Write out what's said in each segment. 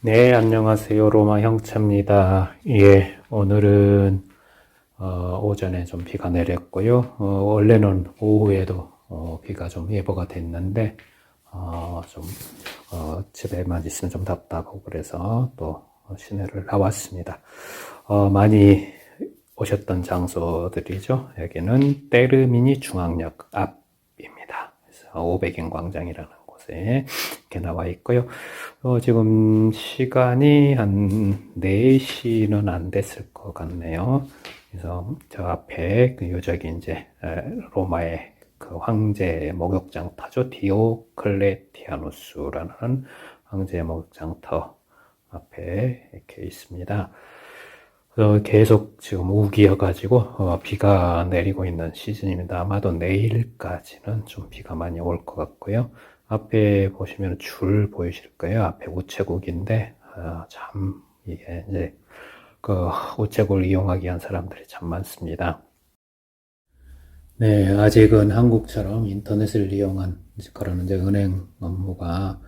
네, 안녕하세요. 로마 형차입니다. 예, 오늘은 어, 오전에 좀 비가 내렸고요. 어, 원래는 오후에도 어, 비가 좀 예보가 됐는데 어, 좀 어, 집에만 있으면 좀 답답하고 그래서 또 시내를 나왔습니다. 어, 많이 오셨던 장소들이죠. 여기는 때르미니 중앙역 앞입니다. 그래서 500인 광장이라는 곳에 이렇게 나와 있고요. 어, 지금 시간이 한 4시는 안 됐을 것 같네요. 그래서 저 앞에 그 요적이 이제 에, 로마의 그 황제 목욕장터죠. 디오클레티아누스라는 황제 목욕장터 앞에 이렇게 있습니다. 어, 계속 지금 우기여가지고 어, 비가 내리고 있는 시즌입니다. 아마도 내일까지는 좀 비가 많이 올 것 같고요. 앞에 보시면 줄 보이실 거예요. 앞에 우체국인데 아, 참 이게 이제 그 우체국을 이용하기 위한 사람들이 참 많습니다. 네, 아직은 한국처럼 인터넷을 이용한 그런 이제 은행 업무가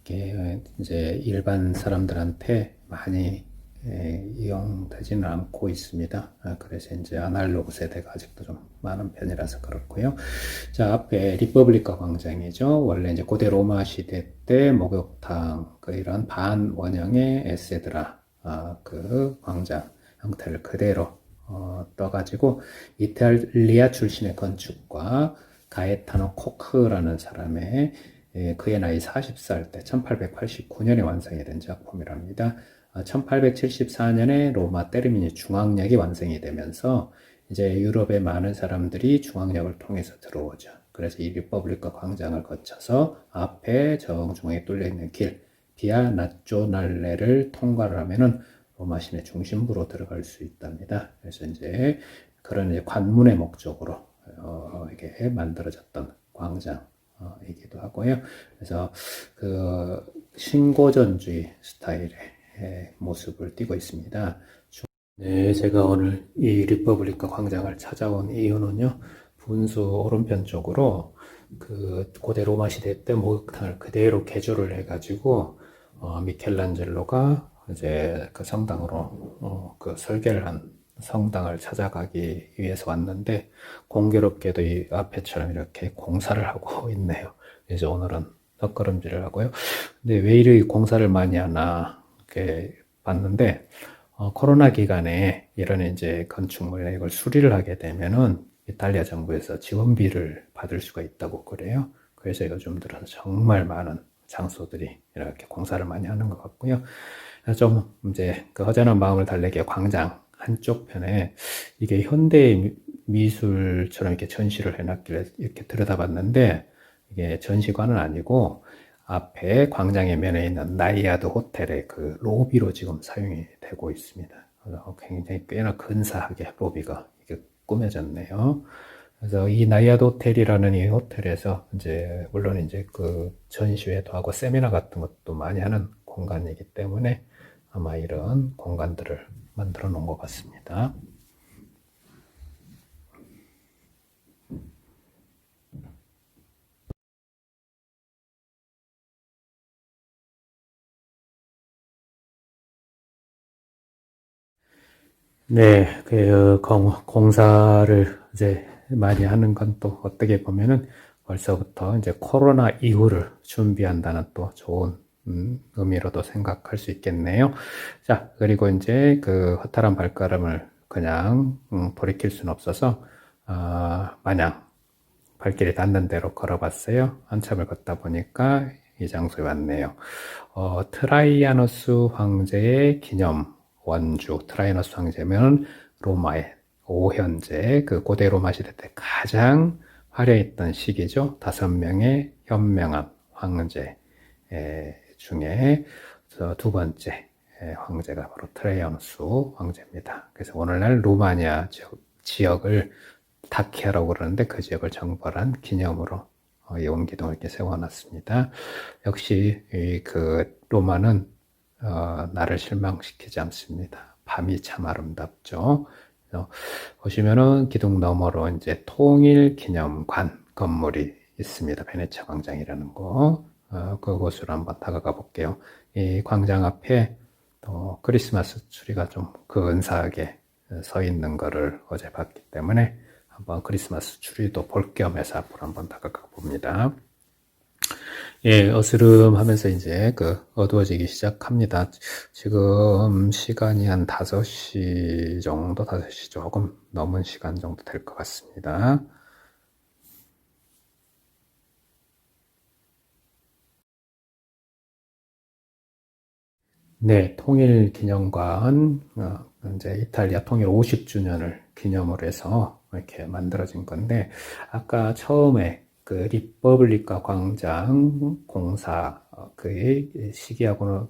이게 이제 일반 사람들한테 많이 예, 이용되지는 않고 있습니다. 아, 그래서 이제 아날로그 세대가 아직도 좀 많은 편이라서 그렇고요. 자, 앞에 리퍼블리카 광장이죠. 원래 이제 고대 로마 시대 때 목욕탕 그 이런 반원형의 에세드라 아, 그 광장 형태를 그대로 어, 떠가지고 이탈리아 출신의 건축가 가에타노 코크라는 사람의 예, 그의 나이 40살 때 1889년에 완성이 된 작품이랍니다. 1874년에 로마 테르미니 중앙역이 완성이 되면서 이제 유럽의 많은 사람들이 중앙역을 통해서 들어오죠. 그래서 이 리퍼블리카 광장을 거쳐서 앞에 정중앙에 뚫려 있는 길 비아 나쪼날레를 통과를 하면은 로마 시내 중심부로 들어갈 수 있답니다. 그래서 이제 그런 이제 관문의 목적으로 어, 이게 만들어졌던 광장이기도 하고요. 그래서 그 신고전주의 스타일의 모습을 띠고 있습니다. 네, 제가 오늘 이 리퍼블리카 광장을 찾아온 이유는요, 분수 오른편 쪽으로 그 고대 로마 시대 때 목욕탕을 그대로 개조를 해가지고 어, 미켈란젤로가 이제 그 성당으로 어, 그 설계를 한 성당을 찾아가기 위해서 왔는데 공교롭게도 이 앞에처럼 이렇게 공사를 하고 있네요. 그래서 오늘은 덧걸음질을 하고요. 근데 왜 이리 공사를 많이 하나 이렇게 봤는데 어, 코로나 기간에 이런 이제 건축물 이걸 수리를 하게 되면은 이탈리아 정부에서 지원비를 받을 수가 있다고 그래요. 그래서 요즘 들어서 정말 많은 장소들이 이렇게 공사를 많이 하는 것 같고요. 좀 이제 그 허전한 마음을 달래기 광장 한쪽 편에 이게 현대 미술처럼 이렇게 전시를 해놨길래 이렇게 들여다봤는데 이게 전시관은 아니고 앞에 광장의 면에 있는 나이아드 호텔의 그 로비로 지금 사용이 되고 있습니다. 굉장히 꽤나 근사하게 로비가 이게 꾸며졌네요. 그래서 이 나이아드 호텔이라는 이 호텔에서 이제 물론 이제 그 전시회도 하고 세미나 같은 것도 많이 하는 공간이기 때문에 아마 이런 공간들을 만들어 놓은 것 같습니다. 네, 그 공, 공사를 이제 많이 하는 건 또 어떻게 보면은 벌써부터 이제 코로나 이후를 준비한다는 또 좋은 음, 의미로도 생각할 수 있겠네요. 자, 그리고 이제 그 허탈한 발걸음을 그냥 음, 돌이킬 수는 없어서 어, 마냥 발길이 닿는 대로 걸어봤어요. 한참을 걷다 보니까 이 장소에 왔네요. 어, 트라이아누스 황제의 기념 원주 트라이아누스 황제면 로마의 오현제 그 고대 로마 시대 때 가장 화려했던 시기죠. 다섯 명의 현명한 황제 중에 두 번째 황제가 바로 트레이아누스 황제입니다. 그래서 오늘날 루마니아 지역, 을 다키아라고 그러는데 그 지역을 정벌한 기념으로 어, 이 원기둥을 이렇게 세워놨습니다. 역시 그 로마는 어, 나를 실망시키지 않습니다. 밤이 참 아름답죠. 보시면은 기둥 너머로 이제 통일 기념관 건물이 있습니다. 베네치아 광장이라는 거. 어, 그곳으로 한번 다가가 볼게요. 이 광장 앞에 또 크리스마스 추리가 좀 근사하게 서 있는 거를 어제 봤기 때문에 한번 크리스마스 추리도 볼 겸해서 앞으로 한번 다가가 봅니다. 예, 어스름하면서 이제 그 어두워지기 시작합니다. 지금 시간이 한 5시 정도, 5시 조금 넘은 시간 정도 될 것 같습니다. 네, 통일 기념관, 어, 이제 이탈리아 통일 50주년을 기념으로 해서 이렇게 만들어진 건데, 아까 처음에 그 리퍼블리카 광장 공사 어, 그 시기하고는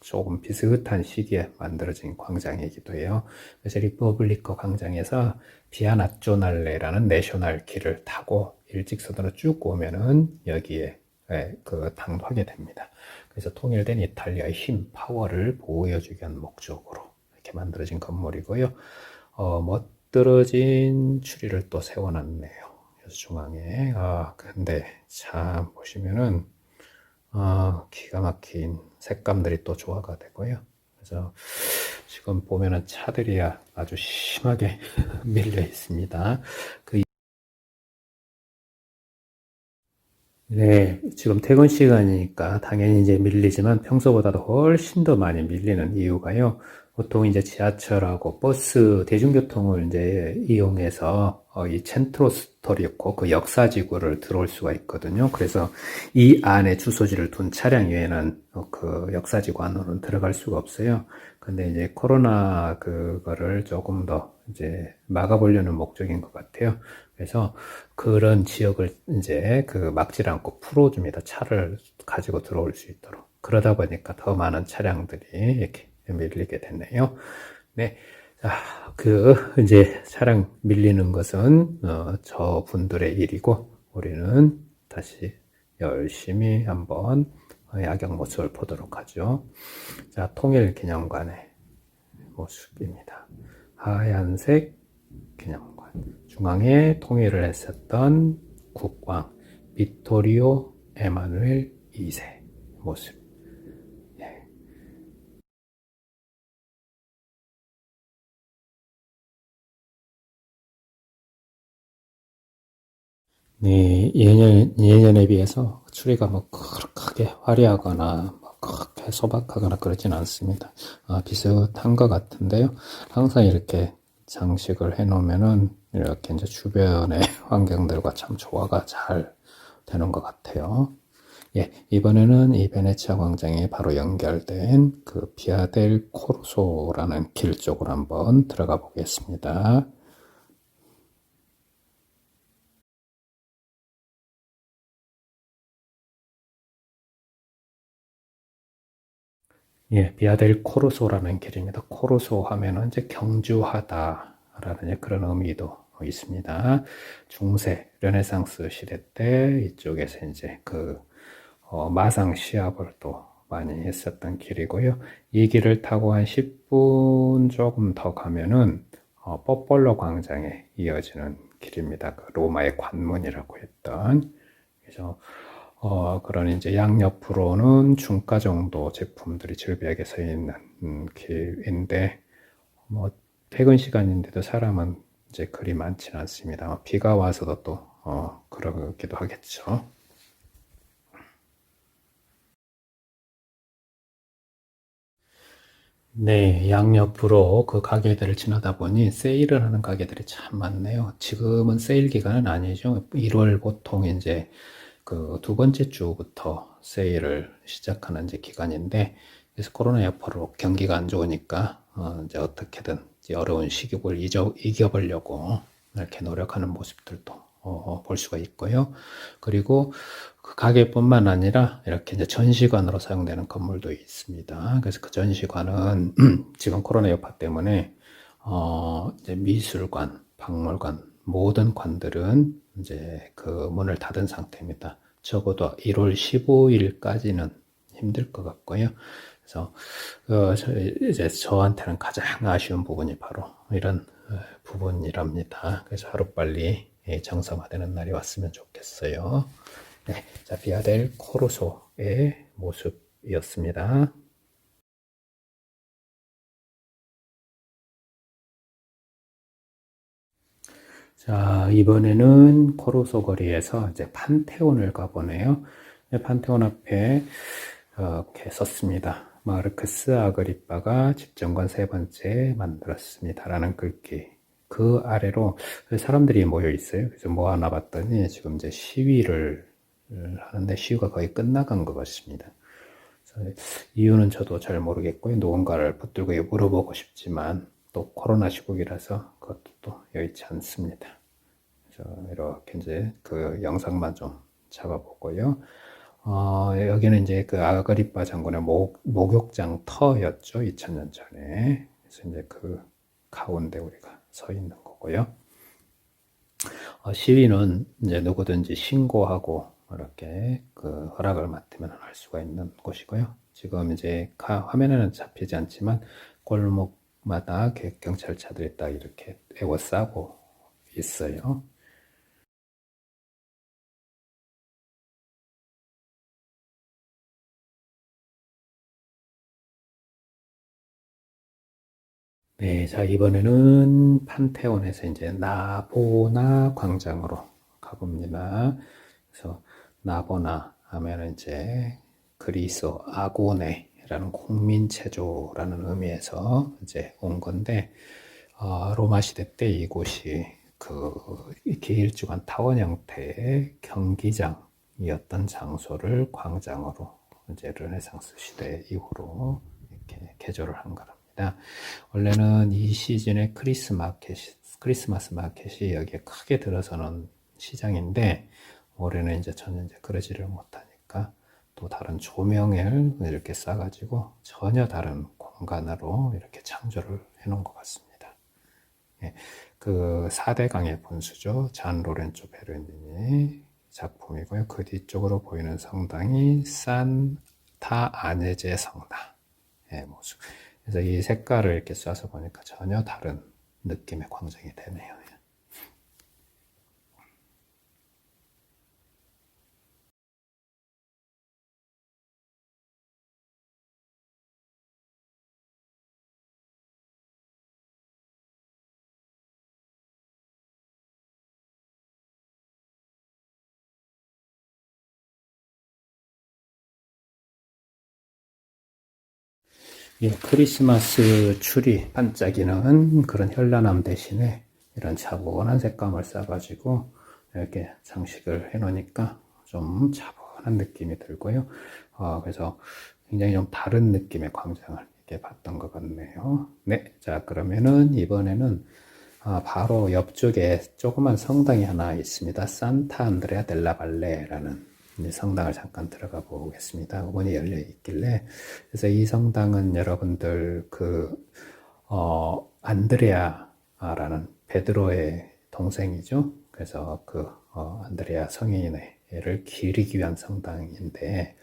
조금 비슷한 시기에 만들어진 광장이기도 해요. 그래서 리퍼블리카 광장에서 비아나쪼날레라는 내셔널 길을 타고 일직선으로 쭉 오면은 여기에 예, 그 당도하게 됩니다. 그래서 통일된 이탈리아의 힘, 파워를 보여주기 위한 목적으로 이렇게 만들어진 건물이고요. 어, 멋들어진 추리를 또 세워놨네요. 중앙에. 아, 근데 참 보시면은, 아, 기가 막힌 색감들이 또 조화가 되고요. 그래서 지금 보면은 차들이 아주 심하게 밀려 있습니다. 그 네, 지금 퇴근 시간이니까 당연히 이제 밀리지만 평소보다도 훨씬 더 많이 밀리는 이유가요. 보통 이제 지하철하고 버스, 대중교통을 이제 이용해서 어, 이 첸트로 스토리였고 그 역사지구를 들어올 수가 있거든요. 그래서 이 안에 주소지를 둔 차량 외에는 어, 그 역사지구 안으로는 들어갈 수가 없어요. 근데 이제 코로나 그거를 조금 더 이제 막아보려는 목적인 것 같아요. 그래서 그런 지역을 이제 그 막질 않고 풀어줍니다. 차를 가지고 들어올 수 있도록. 그러다 보니까 더 많은 차량들이 이렇게 밀리게 됐네요. 네. 자, 그, 이제 차량 밀리는 것은, 어, 저 분들의 일이고, 우리는 다시 열심히 한번 야경 모습을 보도록 하죠. 자, 통일 기념관의 모습입니다. 하얀색 기념관. 중앙에 통일을 했었던 국왕 비토리오 에마누엘 2세 모습. 네, 예년, 예년에 비해서 추리가 뭐 그렇게 화려하거나 뭐 그렇게 소박하거나 그러진 않습니다. 아, 비슷한 것 같은데요. 항상 이렇게 장식을 해 놓으면은 이렇게 이제 주변의 환경들과 참 조화가 잘 되는 것 같아요. 예, 이번에는 이 베네치아 광장에 바로 연결된 그 비아델 코르소라는 길 쪽으로 한번 들어가 보겠습니다. 예, 비아델 코르소라는 길입니다. 코르소 하면은 이제 경주하다라는 그런 의미도 있습니다. 중세 르네상스 시대 때 이쪽에서 이제 그 어, 마상 시합을 또 많이 했었던 길이고요. 이 길을 타고 한 10분 조금 더 가면은 어, 뽀폴로 광장에 이어지는 길입니다. 그 로마의 관문이라고 했던 그래서 어, 그런 이제 양옆으로는 중가 정도 제품들이 즐비하게 서 있는 음, 길인데, 뭐, 퇴근 시간인데도 사람은 이제 그리 많지는 않습니다. 비가 와서도 또, 어, 그러기도 하겠죠. 네, 양옆으로 그 가게들을 지나다 보니 세일을 하는 가게들이 참 많네요. 지금은 세일 기간은 아니죠. 1월 보통 이제 그 두 번째 주부터 세일을 시작하는 이제 기간인데, 그래서 코로나 여파로 경기가 안 좋으니까, 어, 이제 어떻게든 이제 어려운 시국을 잊어, 이겨보려고 이렇게 노력하는 모습들도 어, 볼 수가 있고요. 그리고 그 가게뿐만 아니라 이렇게 이제 전시관으로 사용되는 건물도 있습니다. 그래서 그 전시관은 지금 코로나 여파 때문에 어, 이제 미술관, 박물관 모든 관들은 이제 그 문을 닫은 상태입니다. 적어도 1월 15일까지는 힘들 것 같고요. 그래서 어, 이제 저한테는 가장 아쉬운 부분이 바로 이런 어, 부분이랍니다. 그래서 하루빨리 정상화되는 날이 왔으면 좋겠어요. 네, 자 비아델 코르소 때의 모습이었습니다. 자, 이번에는 코로소 거리에서 이제 판테온을 가보네요. 네, 판테온 앞에 이렇게 썼습니다. 마르크스 아그리빠가 집정관 세 번째 만들었습니다라는 글귀. 그 아래로 사람들이 모여 있어요. 그래서 모아놔 봤더니 지금 이제 시위를 하는데 시위가 거의 끝나간 것 같습니다. 이유는 저도 잘 모르겠고요. 누군가를 붙들고 물어보고 싶지만 또 코로나 시국이라서 그것도 또 여의치 않습니다. 그래서 이렇게 이제 그 영상만 좀 잡아보고요. 어, 여기는 이제 그 아그리파 장군의 목, 목욕장 터였죠. 2000년 전에. 그래서 이제 그 가운데 우리가 서 있는 거고요. 어, 시위는 이제 누구든지 신고하고 이렇게 그 허락을 맡으면 할 수가 있는 곳이고요. 지금 이제 화면에는 잡히지 않지만 골목마다 경찰차들이 딱 이렇게 에워싸고 있어요. 네, 자, 이번에는 판테온에서 이제 나보나 광장으로 가봅니다. 그래서 나보나 하면 이제 그리스 아고네라는 국민체조라는 의미에서 이제 온 건데, 어, 로마 시대 때 이곳이 그 길쭉한 타원 형태의 경기장이었던 장소를 광장으로 이제 르네상스 시대 이후로 이렇게 개조를 한 거랍니다. 있습니다. 원래는 이 시즌에 크리스 마켓, 크리스마스 마켓이 여기에 크게 들어서는 시장인데 올해는 이제 전혀 이제 그러지를 못하니까 또 다른 조명을 이렇게 싸가지고 전혀 다른 공간으로 이렇게 창조를 해놓은 것 같습니다. 예, 그 4대 강의 본수죠. 잔 로렌조 베르니니 작품이고요. 그 뒤쪽으로 보이는 성당이 산타 아네제 성당의 모습. 그래서 이 색깔을 이렇게 쏴서 보니까 전혀 다른 느낌의 광정이 되네요. 예, 크리스마스 추리 반짝이는 그런 현란함 대신에 이런 차분한 색감을 써가지고 이렇게 장식을 해 놓으니까 좀 차분한 느낌이 들고요. 어, 그래서 굉장히 좀 다른 느낌의 광장을 이렇게 봤던 것 같네요. 네, 자 그러면은 이번에는 아, 바로 옆쪽에 조그만 성당이 하나 있습니다. 산타 안드레아 델라 발레라는 성당을 잠깐 들어가 보겠습니다. 문이 열려 있길래 그래서 이 성당은 여러분들 그 어, 안드레아라는 베드로의 동생이죠. 그래서 그 어, 안드레아 성인의 를 기리기 위한 성당인데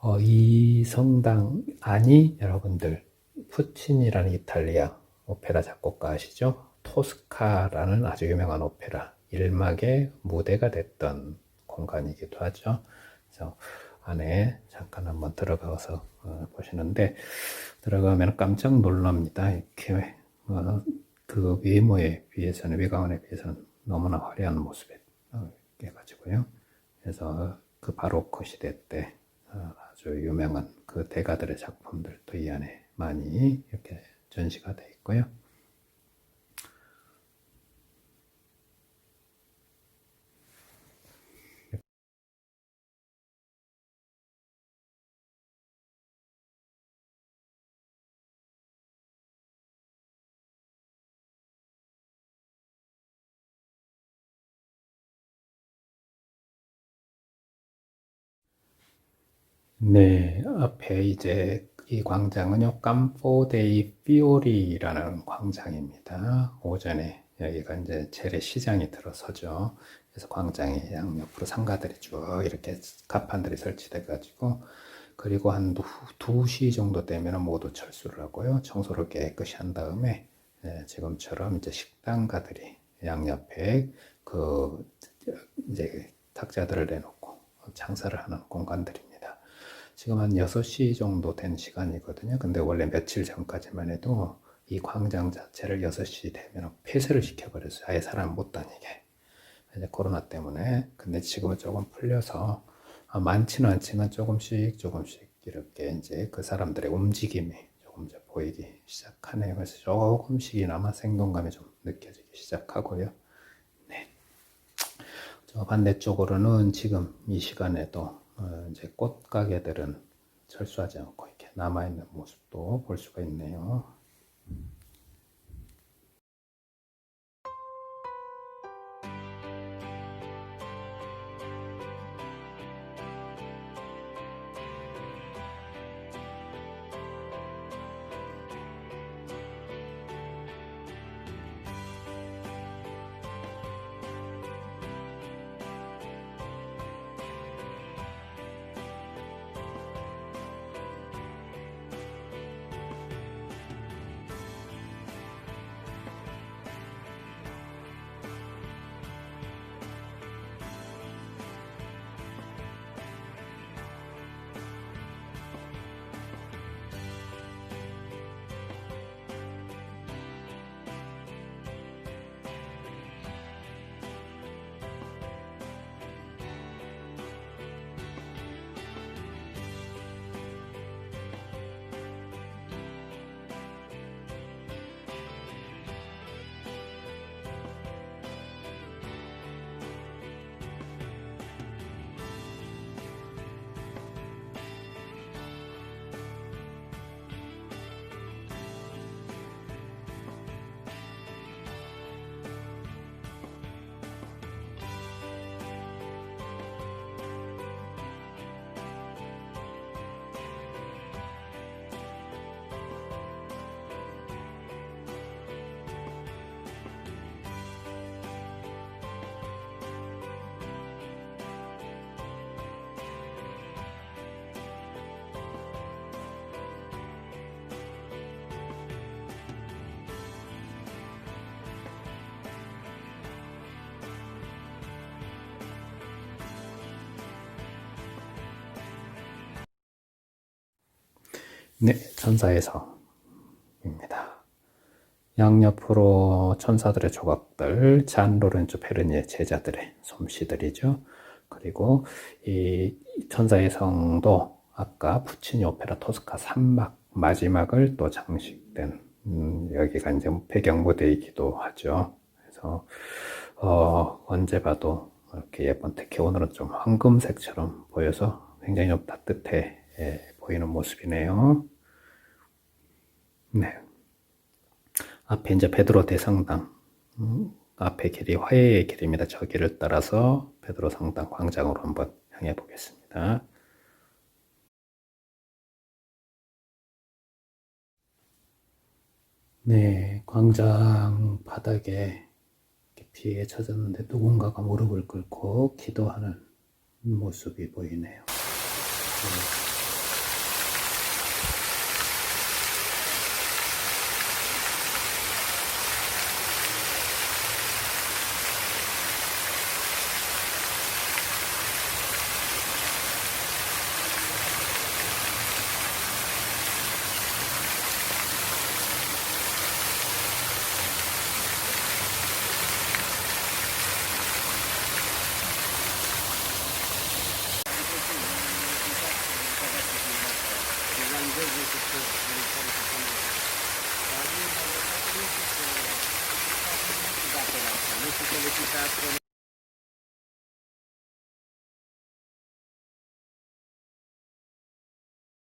어, 이 성당 안이 여러분들 푸치니라는 이탈리아 오페라 작곡가 아시죠? 토스카라는 아주 유명한 오페라 일막의 무대가 됐던 공간이기도 하죠. 그래서 안에 잠깐 한번 들어가서 어, 보시는데 들어가면 깜짝 놀랍니다. 이렇게 어, 그 외모에 비해서는 외관에 비해서는 너무나 화려한 모습에 어, 가지고요. 그래서 그 바로크 시대 때 어, 아주 유명한 그 대가들의 작품들도 이 안에 많이 이렇게 전시가 되어 있고요. 네, 앞에 이제 이 광장은요, 깜포 데이 피오리라는 광장입니다. 오전에 여기가 이제 재래시장이 들어서죠. 그래서 광장에 양옆으로 상가들이 쭉 이렇게 가판들이 설치돼 가지고 그리고 한 2시 정도 되면 모두 철수를 하고요. 청소를 깨끗이 한 다음에 예, 지금처럼 이제 식당가들이 양옆에 그 이제 탁자들을 내놓고 장사를 하는 공간들입니다. 지금 한 6시 정도 된 시간이거든요. 근데 원래 며칠 전까지만 해도 이 광장 자체를 6시 되면 폐쇄를 시켜버렸어요. 아예 사람 못 다니게. 이제 코로나 때문에. 근데 지금은 조금 풀려서 아, 많지는 않지만 조금씩 조금씩 이렇게 이제 그 사람들의 움직임이 조금 이제 보이기 시작하네요. 그래서 조금씩이나마 생동감이 좀 느껴지기 시작하고요. 네. 저 반대쪽으로는 지금 이 시간에도 어, 이제 꽃 가게들은 철수하지 않고 이렇게 남아있는 모습도 볼 수가 있네요. 네, 천사의 성입니다. 양옆으로 천사들의 조각들, 잔 로렌조 페르니의 제자들의 솜씨들이죠. 그리고 이 천사의 성도 아까 푸치니 오페라 토스카 3막 마지막을 또 장식된 음, 여기가 이제 배경 무대이기도 하죠. 그래서 어, 언제 봐도 이렇게 예쁜 특히 오늘은 좀 황금색처럼 보여서 굉장히 좀 따뜻해 예, 보이는 모습이네요. 네. 앞에 이제 베드로 대성당 음, 앞에 길이 화해의 길입니다. 저 길을 따라서 베드로 성당 광장으로 한번 향해 보겠습니다. 네, 광장 바닥에 피해 젖었는데 누군가가 무릎을 꿇고 기도하는 모습이 보이네요. 네.